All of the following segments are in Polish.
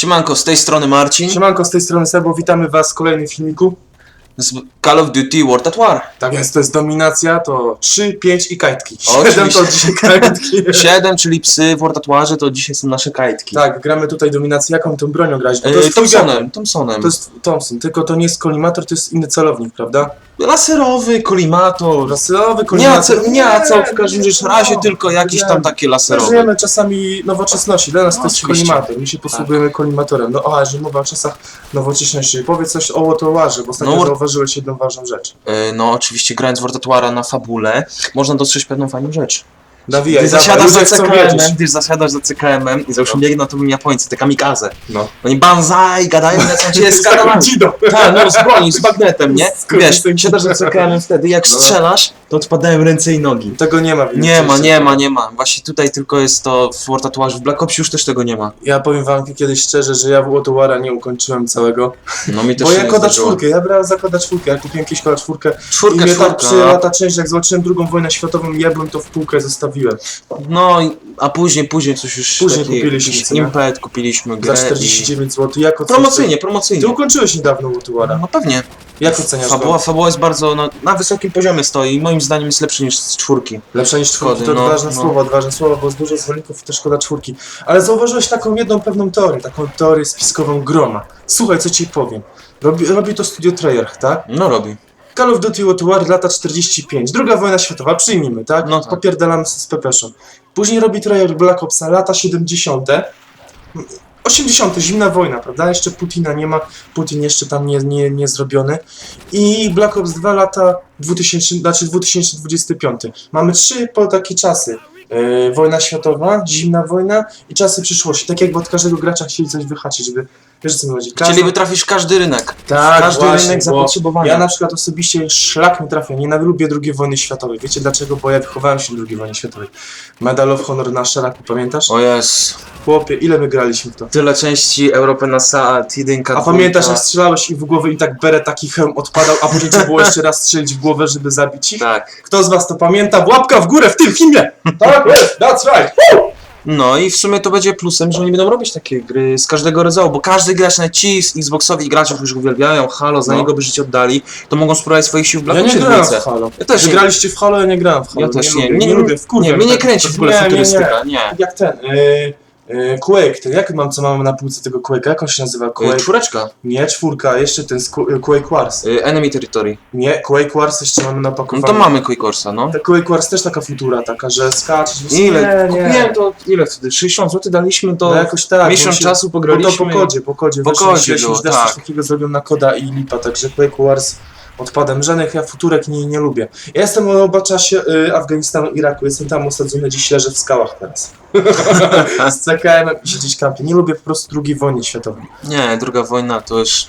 Siemanko, z tej strony Marcin Siemanko, z tej strony Sebo, witamy was w kolejnym filmiku. z Call of Duty World at War. Tak więc to jest dominacja, to 3, 5 i kajtki. Oczywiście. 7 to dzisiaj kajtki. 7, czyli psy w World at Warze, to dzisiaj są nasze kajtki. tak, gramy tutaj dominację. Jaką tą bronią grać? Bo to E, jest twój. Thompsonem, Thompsonem. To jest Thompson, tylko to nie jest kolimator, to jest inny celownik, prawda? Laserowy, kolimator. Laserowy Nie, kolimator. co, nie, co w każdym nie, razie no. tylko jakiś tam taki laserowy. Żyjemy czasami nowoczesności, dla nas No, to jest oczywiście. kolimator, my się posługujemy kolimatorem. No a, że mowa o czasach nowoczesności. Powiedz coś o Łotowarze, bo ostatnio No, zauważyłeś jedną ważną rzecz. E, No oczywiście grając w World at Wara na fabule, można dostrzec pewną fajną rzecz. Nawijaj, Gdy zasiadasz za CKM-em, gdyż zasiadasz za CKM-em i załóżmy biegną na tobie Japońcy, te kamikaze. No. Oni banzai, gadają, lecą cię z kanałami. Tak, no z broni, z bagnetem, nie? Wiesz, siadasz za CKM wtedy, jak No. strzelasz, to odpadają ręce i nogi. Tego nie ma. Nie ma, nie ma, nie ma. Właśnie tutaj tylko jest to w Tatuaż. W Black Opsie już też tego nie ma. Ja powiem wam kiedyś szczerze, że ja w Otowara nie ukończyłem całego. No mi też Bo ja koda czwórkę, ja brałem za koda czwórkę, ja kupiłem kiedyś koda czwórkę i Czwórkę, mnie tak przyjęła ta część, jak zobaczyłem drugą wojnę światową, jebłem to w półkę, zostawiłem. No, a później, później coś już Później taki, kupiliśmy, jakiś co nie? impet, kupiliśmy grę Za 49 zł, jak i... oceniasz? Promocyjnie, Ty promocyjnie. ukończyłeś niedawno Otowara. No pewnie. Jak oceniasz Fabuła, fabuła jest bardzo na, na wysokim poziomie stoi i moim zdaniem jest lepszy niż z czwórki. Lepsza niż czwórki, Szkody, to no, odważne no. słowa, odważne słowa, bo jest dużo zwolenników też szkoda czwórki. Ale zauważyłeś taką jedną pewną teorię, taką teorię spiskową groma. Słuchaj, co ci powiem. Robi, robi to studio Treyarch, tak? No robi. Call of Duty World War lata 45, druga wojna światowa, przyjmijmy, tak? No tak. Popierdalamy z Pepeszą. Później robi Treyarch Black Opsa, lata 70. 80. zimna wojna, prawda? Jeszcze Putina nie ma, Putin jeszcze tam nie, nie, nie zrobiony. I Black Ops 2 lata 2000, znaczy 2025. Mamy trzy po takie czasy. Yy, wojna światowa, zimna wojna i czasy przyszłości. Tak jakby od każdego gracza chcieli coś wyhaczyć, żeby... Wiesz co mi chodzi? Każdy- Chcieliby trafić w każdy rynek. tak, każdy właśnie, rynek bo zapotrzebowania. Ja na przykład osobiście szlak mi trafia, nie lubię II wojny światowej. Wiecie dlaczego? Bo ja wychowałem się w II wojnie światowej. Medal of Honor na szaraku, pamiętasz? O jest. Chłopie, ile my graliśmy w to? Tyle części Europy na Saat, jedynka, A pamiętasz jak strzelałeś i w głowę i tak beret taki hełm odpadał, a później trzeba było jeszcze raz strzelić w głowę, żeby zabić ich? Tak. Kto z was to pamięta? Łapka w górę w tym filmie! Tak jest, that's right! No i w sumie to będzie plusem, że oni będą robić takie gry z każdego rodzaju, bo każdy gracz, nawet ci z Xboxowi gracze, którzy uwielbiają Halo, za No. niego by życie oddali, to mogą spróbować swoich sił w Black Ja nie Opsie grałem dwójce. w Halo. Ja też Wy nie. graliście w Halo, ja nie grałem w Halo. Ja też nie. lubię, Nie, nie, lubię, Nie, mnie nie kręci w ogóle nie, nie, nie. futurystyka, nie. Jak ten, yy, yy, Quake, ten, jak mam, co mamy na półce tego Quake'a? Jak on się nazywa? Y, Quake? Czwóreczka. Nie, czwórka, jeszcze ten z Qu- Quake Wars. Y, Enemy Territory. Nie, Quake Wars jeszcze mamy na No opakowaniu. to mamy Quick Corsa, no. Te Quake Wars też taka futura, taka, że skaczesz... Ile? Nie, nie. Kupiłem to, ile wtedy? 60 zł daliśmy to No jakoś tak. miesiąc się- czasu Bo pograliśmy. to po kodzie, po kodzie. Po kodzie było, tak. coś takiego zrobią na koda i lipa, także Quake Wars odpadem. Żadnych ja futurek nie, nie lubię. Ja jestem o oba czasie y, Afganistanu, Iraku. Jestem tam osadzony, dziś leżę w skałach teraz. Z CKM i się gdzieś kampię. Nie lubię po prostu II wojny światowej. Nie, druga wojna to już...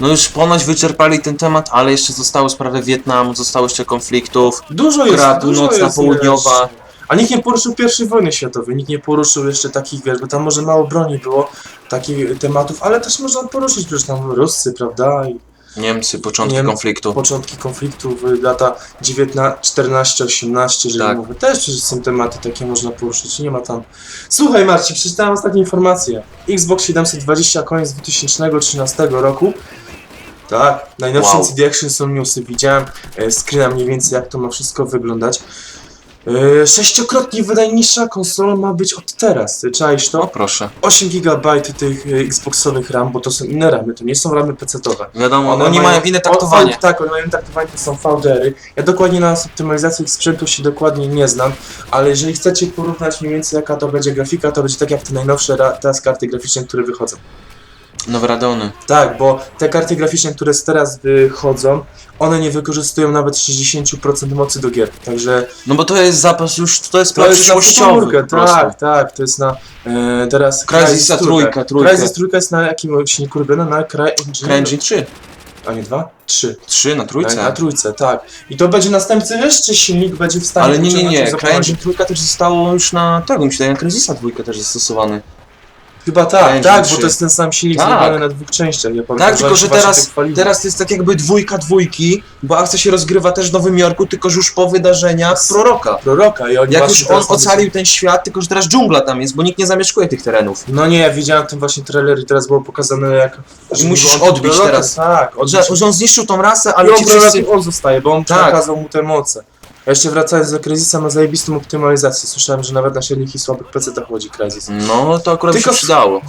No już ponoć wyczerpali ten temat, ale jeszcze zostały sprawy Wietnamu, zostało jeszcze konfliktów. Dużo jest, Korea dużo Północna, jest, Południowa. A nikt nie poruszył pierwszej wojny światowej, nikt nie poruszył jeszcze takich, wiesz, bo tam może mało broni było, takich tematów, ale też można poruszyć, przecież tam Ruscy, prawda, i Niemcy, początki Niemcy, konfliktu. początki konfliktów, y, lata 19, 14, 18, jeżeli Tak. mówię, też przecież są tematy takie można poruszyć, nie ma tam. Słuchaj Marcin, przeczytałem ostatnią informację. Xbox 720 koniec 2013 roku. Tak, najnowsze Wow. CD Action są newsy, widziałem e, screena mniej więcej jak to ma wszystko wyglądać. E, Sześciokrotnie wydajniejsza konsola ma być od teraz, czaisz to? proszę. 8 GB tych e, Xboxowych RAM, bo to są inne ramy, to nie są ramy PC-towe. Wiadomo, oni mają inne taktowanie. O, tak, one mają taktowanie, to są VDR-y. Ja dokładnie na optymalizacji ich sprzętu się dokładnie nie znam, ale jeżeli chcecie porównać mniej więcej jaka to będzie grafika, to będzie tak jak te najnowsze ra- teraz karty graficzne, które wychodzą. Nowe Radeony. Tak, bo te karty graficzne, które teraz wychodzą, one nie wykorzystują nawet 60% mocy do gier. Także No bo to jest zapas już, to jest to jest na przyszłościowy po tak, tak, to jest na e, teraz Crysis trójka, trójka. Crysis trójka jest na jakim silniku robiona? Na CryEngine, CryEngine 3. a nie dwa? Trzy. 3 na Na, trójce. na trójce, tak. I to będzie następcy jeszcze silnik będzie w stanie Ale nie, nie, nie. CryEngine trójka też zostało już na tego, się wydaje, na Crysisa dwójkę też zastosowany. Chyba tak, Engine tak, bo 3. to jest ten sam silnik Tak. zrobiony na dwóch częściach. Ja pamiętam, Tak, tylko że właśnie teraz, tak teraz to jest tak jakby dwójka dwójki, bo akcja się rozgrywa też w Nowym Jorku, tylko że już po wydarzeniach proroka. proroka i oni Jak właśnie już on teraz ocalił ten świat, tylko że teraz dżungla tam jest, bo nikt nie zamieszkuje tych terenów. No nie, ja widziałem ten właśnie trailer i teraz było pokazane jak... Że musisz on odbić teraz. Tak, Że, odbić. że on zniszczył tą rasę, I ale on ci wszyscy... on zostaje, bo on Tak. przekazał mu te moce. A jeszcze wracając do Crysisa, ma zajebistą optymalizację. Słyszałem, że nawet na silniki słabych PC-tach chodzi Crysis. No, to akurat Tylko się przydało.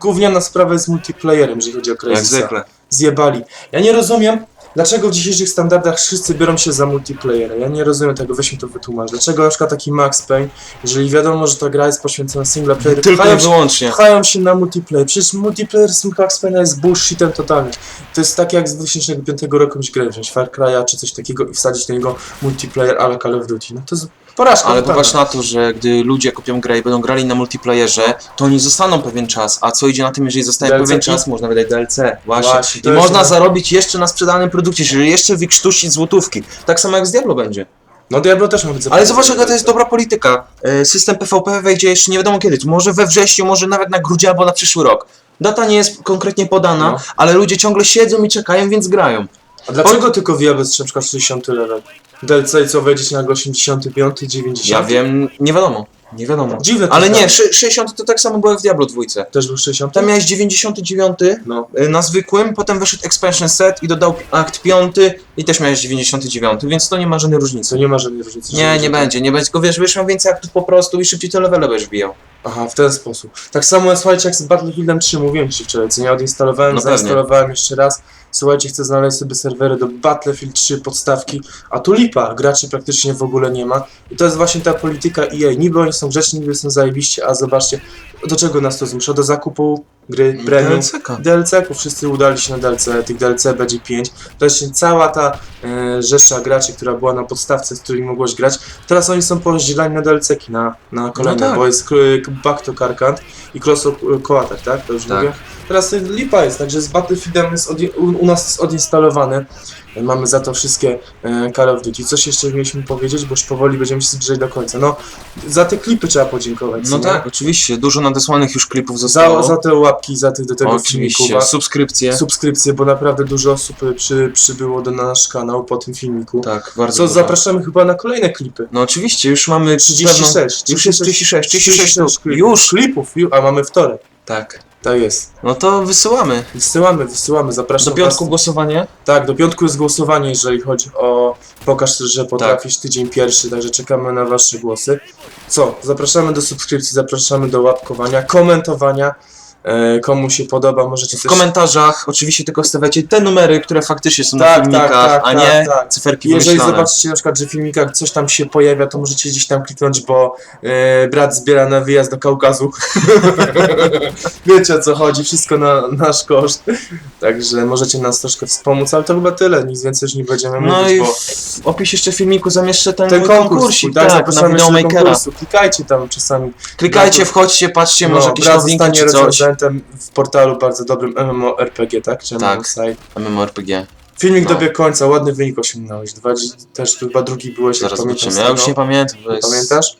Gówniana sprawa jest multiplayerem, jeżeli chodzi o Jak Crysisa. zwykle. Zjebali. Ja nie rozumiem, dlaczego w dzisiejszych standardach wszyscy biorą się za multiplayera. Ja nie rozumiem tego, weź mi to wytłumacz. Dlaczego na przykład taki Max Payne, jeżeli wiadomo, że ta gra jest poświęcona single player, Tylko i pchają się, wyłącznie. pchają się na multiplayer. Przecież multiplayer z Max Payne'a jest bullshitem totalnym. To jest tak jak z 2005 roku jakąś grę wziąć, Far Cry'a czy coś takiego i wsadzić do niego multiplayer ale Call of Duty. No to jest porażka Ale popatrz na to, że gdy ludzie kupią grę i będą grali na multiplayerze, to oni zostaną pewien czas. A co idzie na tym, jeżeli zostaje DLC? pewien czas, można wydać DLC. Właśnie. Właśnie, I można na- zarobić jeszcze na sprzedanym produkcie, czyli jeszcze wykrztusić złotówki. Tak samo jak z Diablo będzie. No Diablo też ma być Ale zobacz, jaka to jest dobra polityka. E, System PvP wejdzie jeszcze nie wiadomo kiedy. Może we wrześniu, może nawet na grudzień albo na przyszły rok. Data nie jest konkretnie podana, No. ale ludzie ciągle siedzą i czekają, więc grają. A dlaczego tylko Diablo jest na przykład 60 level? DLC co wejdzie nagle 85, 90? Ja wiem, nie wiadomo. Nie wiadomo. Dziwne to Ale jest. nie, szy- 60 to tak samo było jak w Diablo 2. Też był 60? Tam miałeś 99 No. y, na zwykłym, potem wyszedł expansion set i dodał akt 5 i też miałeś 99, więc to nie ma żadnej Co różnicy. nie ma żadnej różnicy. Nie, nie będzie, nie będzie, tylko wiesz, będziesz miał więcej aktów po prostu i szybciej te levele będziesz. Aha, w ten sposób. Tak samo słuchajcie, jak z Battlefieldem 3 mówiłem ci wczoraj, co nie odinstalowałem, No pewnie. zainstalowałem jeszcze raz. Słuchajcie, chcę znaleźć sobie serwery do Battlefield 3 podstawki, a tu lipa, graczy praktycznie w ogóle nie ma. I to jest właśnie ta polityka EA. Niby oni są grzeczni, niby są zajebiście, a zobaczcie, do czego nas to zmusza? Do zakupu gry premium. DLC-ka. DLC-ków, wszyscy udali się na DLC, tych DLC będzie 5. Wreszcie cała ta e, rzesza graczy, która była na podstawce, z którymi mogłeś grać, teraz oni są porozdzielani na DLC-ki, na, na kolejne, tak. bo jest k- Back to Karkant i Cross Coater, tak? To już Tak. mówię. Teraz y, lipa jest, także z Battlefieldem jest odje- u, u nas jest odinstalowany. Mamy za to wszystkie e, Call of Duty. Coś jeszcze mieliśmy powiedzieć, bo już powoli będziemy się zbliżać do końca. No, za te klipy trzeba podziękować. No co tak, nie? oczywiście, dużo nadesłanych już klipów zostało. Za, za te łapki, za tych do tego Oczywiście, filmiku. subskrypcje. subskrypcje, bo naprawdę dużo osób y, przy, przybyło do nasz kanał po tym filmiku. Tak, bardzo Co zapraszamy chyba na kolejne klipy. No oczywiście, już mamy 36. Pewną... Już jest 36, 36 sztuk. klipów. Już! klipów, ju- a mamy wtorek. Tak. Tak jest. No to wysyłamy. Wysyłamy, wysyłamy, zapraszam Do piątku was. głosowanie? Tak, do piątku jest głosowanie, jeżeli chodzi o pokaż, że Tak. potrafisz tydzień pierwszy, także czekamy na wasze głosy. Co? Zapraszamy do subskrypcji, zapraszamy do łapkowania, komentowania. E, komu się podoba, możecie W komentarzach oczywiście tylko stawiacie te numery, które faktycznie są na Tak, tak, filmikach, tak, a nie cyferki Jeżeli wymyślone. zobaczycie na przykład, że w filmikach coś tam się pojawia, to możecie gdzieś tam kliknąć, bo e, brat zbiera na wyjazd do Kaukazu. Wiecie o co chodzi, wszystko na nasz koszt. Także możecie nas troszkę wspomóc, ale to chyba tyle, nic więcej już nie będziemy No mówić, i bo w opisie jeszcze filmiku zamieszczę ten, ten konkurs, tak, tak, na zapraszamy jeszcze do Videomakera. konkursu. Klikajcie tam czasami. Klikajcie, Brat- wchodźcie, patrzcie, No, może jakieś brat nowinki zostanie czy coś. W portalu bardzo dobrym MMORPG, tak? Czy Tak. MMO site. MMORPG. Filmik No. dobiegł końca, ładny wynik osiągnąłeś. Dwa, też chyba drugi byłeś, jak Zaraz pamiętam zobaczymy. Ja już nie pamiętam. Jest... Pamiętasz?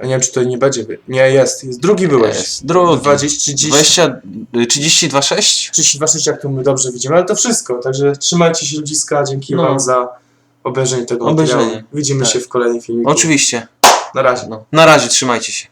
A nie wiem, czy to nie będzie. wy- Nie, jest. jest. Drugi byłeś. Jest. Drugi. 20, 30, 20, 32, 6? 32, 6, jak my dobrze widzimy, ale to wszystko. Także trzymajcie się ludziska, dzięki No. wam za obejrzenie tego Obejrzenie. materiału. Widzimy Tak. się w kolejnym filmiku. Oczywiście. Na razie. No. Na razie, trzymajcie się.